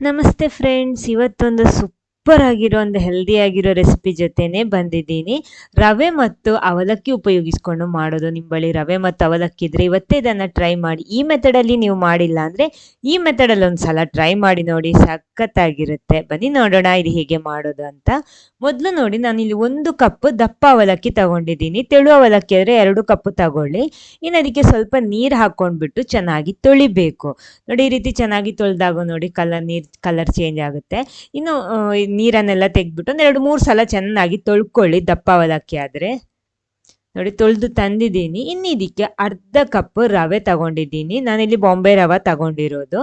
ನಮಸ್ತೆ ಫ್ರೆಂಡ್ಸ್ ಇವತ್ತೊಂದು ಸೂಪರ್ ಆಗಿರೋ ಒಂದು ಹೆಲ್ದಿ ಆಗಿರೋ ರೆಸಿಪಿ ಜೊತೆನೆ ಬಂದಿದ್ದೀನಿ. ರವೆ ಮತ್ತು ಅವಲಕ್ಕಿ ಉಪಯೋಗಿಸ್ಕೊಂಡು ಮಾಡೋದು ನಿಮ್ಮ ಬಳಿ. ರವೆ ಮತ್ತು ಅವಲಕ್ಕಿ ಇದ್ರೆ ಇವತ್ತೇ ಇದನ್ನು ಟ್ರೈ ಮಾಡಿ. ಈ ಮೆಥಡಲ್ಲಿ ನೀವು ಮಾಡಿಲ್ಲ ಅಂದರೆ ಈ ಮೆಥಡಲ್ಲಿ ಒಂದು ಸಲ ಟ್ರೈ ಮಾಡಿ ನೋಡಿ, ಸಖತ್ತಾಗಿರುತ್ತೆ. ಬನ್ನಿ ನೋಡೋಣ ಇದು ಹೇಗೆ ಮಾಡೋದು ಅಂತ. ಮೊದಲು ನೋಡಿ ನಾನು ಇಲ್ಲಿ ಒಂದು ಕಪ್ ದಪ್ಪ ಅವಲಕ್ಕಿ ತಗೊಂಡಿದ್ದೀನಿ. ತೆಳು ಅವಲಕ್ಕಿ ಆದರೆ ಎರಡು ಕಪ್ ತಗೊಳ್ಳಿ. ಇನ್ನು ಅದಕ್ಕೆ ಸ್ವಲ್ಪ ನೀರು ಹಾಕ್ಕೊಂಡ್ಬಿಟ್ಟು ಚೆನ್ನಾಗಿ ತೊಳಿಬೇಕು. ನೋಡಿ, ಈ ರೀತಿ ಚೆನ್ನಾಗಿ ತೊಳೆದಾಗ ನೋಡಿ ಕಲರ್ ನೀರು ಕಲರ್ ಚೇಂಜ್ ಆಗುತ್ತೆ. ಇನ್ನು ನೀರನ್ನೆಲ್ಲ ತೆಗೆದ್ಬಿಟ್ಟು ಒಂದು ಎರಡು ಮೂರು ಸಲ ಚೆನ್ನಾಗಿ ತೊಳ್ಕೊಳ್ಳಿ ಅವಲಕ್ಕಿ ಆದರೆ. ನೋಡಿ, ತೊಳೆದು ತಂದಿದ್ದೀನಿ. ಇನ್ನು ಇದಕ್ಕೆ ಅರ್ಧ ಕಪ್ ರವೆ ತಗೊಂಡಿದ್ದೀನಿ. ನಾನಿಲ್ಲಿ ಬಾಂಬೆ ರವೆ ತಗೊಂಡಿರೋದು.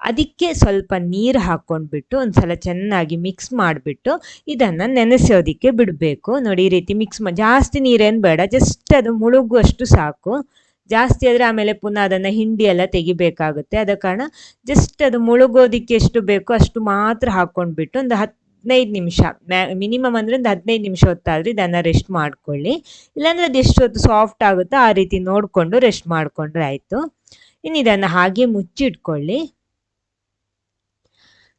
ಅದಕ್ಕೆ ಸ್ವಲ್ಪ ನೀರು ಹಾಕ್ಕೊಂಡ್ಬಿಟ್ಟು ಒಂದು ಸಲ ಚೆನ್ನಾಗಿ ಮಿಕ್ಸ್ ಮಾಡಿಬಿಟ್ಟು ಇದನ್ನು ನೆನೆಸೋದಕ್ಕೆ ಬಿಡಬೇಕು. ನೋಡಿ, ಈ ರೀತಿ ಮಿಕ್ಸ್ ಮಾಡಿ ಜಾಸ್ತಿ ನೀರೇನು ಬೇಡ. ಜಸ್ಟ್ ಅದು ಮುಳುಗುವಷ್ಟು ಸಾಕು. ಜಾಸ್ತಿ ಆದರೆ ಆಮೇಲೆ ಪುನಃ ಅದನ್ನು ಹಿಂಡಿ ಎಲ್ಲ ತೆಗಿಬೇಕಾಗುತ್ತೆ. ಆದ ಕಾರಣ ಜಸ್ಟ್ ಅದು ಮುಳುಗೋದಕ್ಕೆ ಎಷ್ಟು ಬೇಕೋ ಅಷ್ಟು ಮಾತ್ರ ಹಾಕ್ಕೊಂಡ್ಬಿಟ್ಟು ಒಂದು ಹದಿನೈದು ನಿಮಿಷ. ಮಿನಿಮಮ್ ಅಂದರೆ ಒಂದು ಹದಿನೈದು ನಿಮಿಷ ಹೊತ್ತಾದ್ರೆ, ಇದನ್ನು ರೆಸ್ಟ್ ಮಾಡ್ಕೊಳ್ಳಿ. ಇಲ್ಲಾಂದರೆ ಅದು ಎಷ್ಟು ಹೊತ್ತು ಸಾಫ್ಟ್ ಆಗುತ್ತೋ, ಆ ರೀತಿ ನೋಡಿಕೊಂಡು ರೆಸ್ಟ್ ಮಾಡಿಕೊಂಡ್ರೆ ಆಯಿತು. ಇನ್ನು ಇದನ್ನು ಹಾಗೆ ಮುಚ್ಚಿಟ್ಕೊಳ್ಳಿ.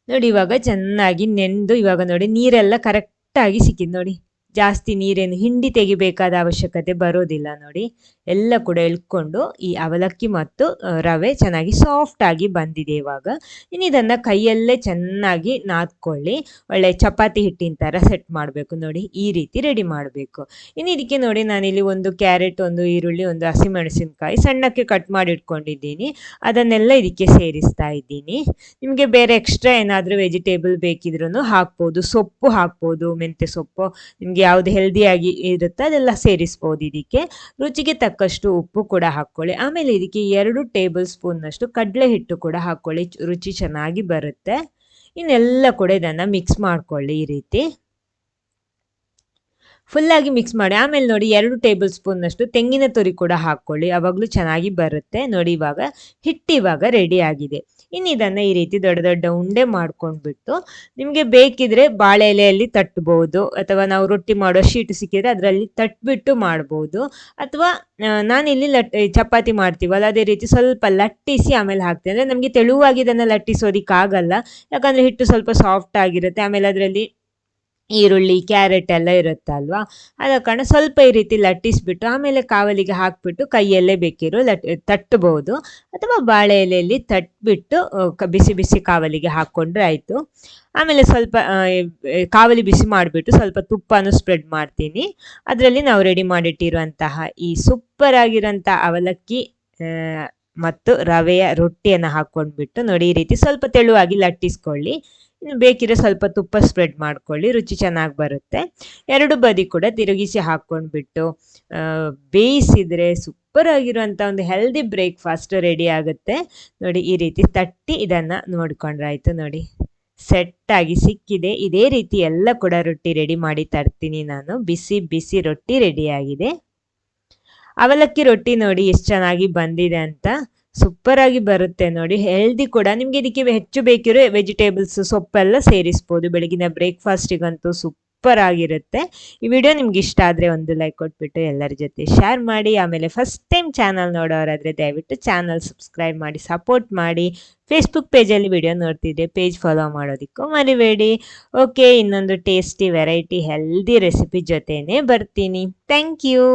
ನೋಡಿ ಇವಾಗ ಚೆನ್ನಾಗಿ ನೆಂದು, ಇವಾಗ ನೋಡಿ ನೀರೆಲ್ಲ ಕರೆಕ್ಟಾಗಿ ಸಿಕ್ಕಿದೆ ನೋಡಿ. ಜಾಸ್ತಿ ನೀರೇನು ಹಿಂಡಿ ತೆಗಿಬೇಕಾದ ಅವಶ್ಯಕತೆ ಬರೋದಿಲ್ಲ ನೋಡಿ. ಎಲ್ಲ ಕೂಡ ಎಳ್ಕೊಂಡು ಈ ಅವಲಕ್ಕಿ ಮತ್ತು ರವೆ ಚೆನ್ನಾಗಿ ಸಾಫ್ಟ್ ಆಗಿ ಬಂದಿದೆ ಇವಾಗ. ಇನ್ನು ಇದನ್ನು ಕೈಯಲ್ಲೇ ಚೆನ್ನಾಗಿ ನಾದ್ಕೊಳ್ಳಿ. ಒಳ್ಳೆ ಚಪಾತಿ ಹಿಟ್ಟಿನ ಥರ ಸೆಟ್ ಮಾಡಬೇಕು ನೋಡಿ. ಈ ರೀತಿ ರೆಡಿ ಮಾಡಬೇಕು. ಇನ್ನು ಇದಕ್ಕೆ ನೋಡಿ ನಾನಿಲ್ಲಿ ಒಂದು ಕ್ಯಾರೆಟ್, ಒಂದು ಈರುಳ್ಳಿ, ಒಂದು ಹಸಿಮೆಣಸಿನಕಾಯಿ ಸಣ್ಣಕ್ಕೆ ಕಟ್ ಮಾಡಿ ಇಟ್ಕೊಂಡಿದ್ದೀನಿ. ಅದನ್ನೆಲ್ಲ ಇದಕ್ಕೆ ಸೇರಿಸ್ತಾ ಇದ್ದೀನಿ. ನಿಮಗೆ ಬೇರೆ ಎಕ್ಸ್ಟ್ರಾ ಏನಾದರೂ ವೆಜಿಟೇಬಲ್ ಬೇಕಿದ್ರೂ ಹಾಕ್ಬೋದು. ಸೊಪ್ಪು ಹಾಕ್ಬೋದು. ಮೆಂತ್ಯ ಸೊಪ್ಪು. ನಿಮಗೆ ಯಾವುದು ಹೆಲ್ದಿಯಾಗಿ ಇರುತ್ತೆ ಅದೆಲ್ಲ ಸೇರಿಸ್ಬೋದು ಇದಕ್ಕೆ. ರುಚಿಗೆ ತಕ್ಕಷ್ಟು ಉಪ್ಪು ಕೂಡ ಹಾಕ್ಕೊಳ್ಳಿ. ಆಮೇಲೆ ಇದಕ್ಕೆ ಎರಡು ಟೇಬಲ್ ಸ್ಪೂನ್ನಷ್ಟು ಕಡಲೆ ಹಿಟ್ಟು ಕೂಡ ಹಾಕ್ಕೊಳ್ಳಿ. ರುಚಿ ಚೆನ್ನಾಗಿ ಬರುತ್ತೆ. ಇನ್ನೆಲ್ಲ ಕೂಡ ಇದನ್ನು ಮಿಕ್ಸ್ ಮಾಡ್ಕೊಳ್ಳಿ ಈ ರೀತಿ. ಫುಲ್ಲಾಗಿ ಮಿಕ್ಸ್ ಮಾಡಿ. ಆಮೇಲೆ ನೋಡಿ ಎರಡು ಟೇಬಲ್ ಸ್ಪೂನ್ನಷ್ಟು ತೆಂಗಿನ ತುರಿ ಕೂಡ ಹಾಕ್ಕೊಳ್ಳಿ. ಅವಾಗಲೂ ಚೆನ್ನಾಗಿ ಬರುತ್ತೆ. ನೋಡಿ ಇವಾಗ ಹಿಟ್ಟು ಇವಾಗ ರೆಡಿ ಆಗಿದೆ. ಇನ್ನು ಇದನ್ನು ಈ ರೀತಿ ದೊಡ್ಡ ದೊಡ್ಡ ಉಂಡೆ ಮಾಡ್ಕೊಂಡ್ಬಿಟ್ಟು ನಿಮಗೆ ಬೇಕಿದ್ರೆ ಬಾಳೆ ಎಲೆಯಲ್ಲಿ ತಟ್ಟಬಹುದು ಅಥವಾ ನಾವು ರೊಟ್ಟಿ ಮಾಡೋ ಶೀಟ್ ಸಿಕ್ಕಿದ್ರೆ ಅದರಲ್ಲಿ ತಟ್ಬಿಟ್ಟು ಮಾಡ್ಬೋದು. ಅಥವಾ ನಾನಿಲ್ಲಿ ಲಟ್ ಚಪಾತಿ ಮಾಡ್ತೀವಲ್ಲ, ಅದೇ ರೀತಿ ಸ್ವಲ್ಪ ಲಟ್ಟಿಸಿ ಆಮೇಲೆ ಹಾಕ್ತೀನಿ. ಅಂದರೆ ನಮಗೆ ತೆಳುವಾಗಿ ಇದನ್ನು ಲಟ್ಟಿಸೋದಕ್ಕಾಗಲ್ಲ. ಯಾಕಂದರೆ ಹಿಟ್ಟು ಸ್ವಲ್ಪ ಸಾಫ್ಟ್ ಆಗಿರುತ್ತೆ. ಆಮೇಲೆ ಅದರಲ್ಲಿ ಈರುಳ್ಳಿ, ಕ್ಯಾರೆಟ್ ಎಲ್ಲ ಇರುತ್ತಲ್ವಾ? ಅದ ಕಾರಣ ಸ್ವಲ್ಪ ಈ ರೀತಿ ಲಟ್ಟಿಸ್ಬಿಟ್ಟು, ಆಮೇಲೆ ಕಾವಲಿಗೆ ಹಾಕ್ಬಿಟ್ಟು ಕೈಯಲ್ಲೇ ಬೇಕಿರೋ ಲಟ್, ತಟ್ಟಬಹುದು. ಅಥವಾ ಬಾಳೆ ಎಲೆಯಲ್ಲಿ ತಟ್ಬಿಟ್ಟು ಬಿಸಿ ಬಿಸಿ ಕಾವಲಿಗೆ ಹಾಕ್ಕೊಂಡ್ರೆ ಆಯಿತು. ಆಮೇಲೆ ಸ್ವಲ್ಪ ಕಾವಲಿ ಬಿಸಿ ಮಾಡಿಬಿಟ್ಟು ಸ್ವಲ್ಪ ತುಪ್ಪನೂ ಸ್ಪ್ರೆಡ್ ಮಾಡ್ತೀನಿ. ಅದರಲ್ಲಿ ನಾವು ರೆಡಿ ಮಾಡಿಟ್ಟಿರುವಂತಹ ಈ ಸೂಪರ್ ಆಗಿರೋಂಥ ಅವಲಕ್ಕಿ ಮತ್ತು ರವೆಯ ರೊಟ್ಟಿಯನ್ನು ಹಾಕ್ಕೊಂಡ್ಬಿಟ್ಟು ನೋಡಿ ಈ ರೀತಿ ಸ್ವಲ್ಪ ತೆಳುವಾಗಿ ಲಟ್ಟಿಸ್ಕೊಳ್ಳಿ. ಬೇಕಿದ್ರೆ ಸ್ವಲ್ಪ ತುಪ್ಪ ಸ್ಪ್ರೆಡ್ ಮಾಡ್ಕೊಳ್ಳಿ, ರುಚಿ ಚೆನ್ನಾಗಿ ಬರುತ್ತೆ. ಎರಡು ಬದಿ ಕೂಡ ತಿರುಗಿಸಿ ಹಾಕ್ಕೊಂಡ್ಬಿಟ್ಟು ಬೇಯಿಸಿದರೆ ಸೂಪರ್ ಆಗಿರುವಂಥ ಒಂದು ಹೆಲ್ದಿ ಬ್ರೇಕ್ಫಾಸ್ಟ್ ರೆಡಿ ಆಗುತ್ತೆ. ನೋಡಿ ಈ ರೀತಿ ತಟ್ಟಿ ಇದನ್ನು ನೋಡಿಕೊಂಡ್ರಾಯ್ತು ನೋಡಿ. ಸೆಟ್ ಆಗಿ ಸಿಕ್ಕಿದೆ. ಇದೇ ರೀತಿ ಎಲ್ಲ ಕೂಡ ರೊಟ್ಟಿ ರೆಡಿ ಮಾಡಿ ತರ್ತೀನಿ ನಾನು. ಬಿಸಿ ಬಿಸಿ ರೊಟ್ಟಿ ರೆಡಿಯಾಗಿದೆ ಅವಲಕ್ಕಿ ರೊಟ್ಟಿ ನೋಡಿ ಎಷ್ಟು ಚೆನ್ನಾಗಿ ಬಂದಿದೆ ಅಂತ. ಸೂಪರ್ ಬರುತ್ತೆ ನೋಡಿ. ಹೆಲ್ದಿ ಕೂಡ. ನಿಮಗೆ ಇದಕ್ಕೆ ಹೆಚ್ಚು ಬೇಕಿರೋ ವೆಜಿಟೇಬಲ್ಸ್ ಸೊಪ್ಪೆಲ್ಲ ಸೇರಿಸ್ಬೋದು. ಬೆಳಗಿನ ಬ್ರೇಕ್ಫಾಸ್ಟಿಗಂತೂ ಸೂಪರ್ ಆಗಿರುತ್ತೆ. ಈ ವಿಡಿಯೋ ನಿಮ್ಗೆ ಇಷ್ಟ ಆದರೆ ಒಂದು ಲೈಕ್ ಕೊಟ್ಬಿಟ್ಟು ಎಲ್ಲರ ಜೊತೆ ಶೇರ್ ಮಾಡಿ. ಆಮೇಲೆ ಫಸ್ಟ್ ಟೈಮ್ ಚಾನಲ್ ನೋಡೋರಾದರೆ ದಯವಿಟ್ಟು ಚಾನಲ್ ಸಬ್ಸ್ಕ್ರೈಬ್ ಮಾಡಿ ಸಪೋರ್ಟ್ ಮಾಡಿ. ಫೇಸ್ಬುಕ್ ಪೇಜಲ್ಲಿ ವಿಡಿಯೋ ನೋಡ್ತಿದ್ದೆ ಪೇಜ್ ಫಾಲೋ ಮಾಡೋದಕ್ಕೂ ಮರಿಬೇಡಿ. ಓಕೆ ಇನ್ನೊಂದು ಟೇಸ್ಟಿ ವೆರೈಟಿ ಹೆಲ್ದಿ ರೆಸಿಪಿ ಜೊತೆನೇ ಬರ್ತೀನಿ. Thank you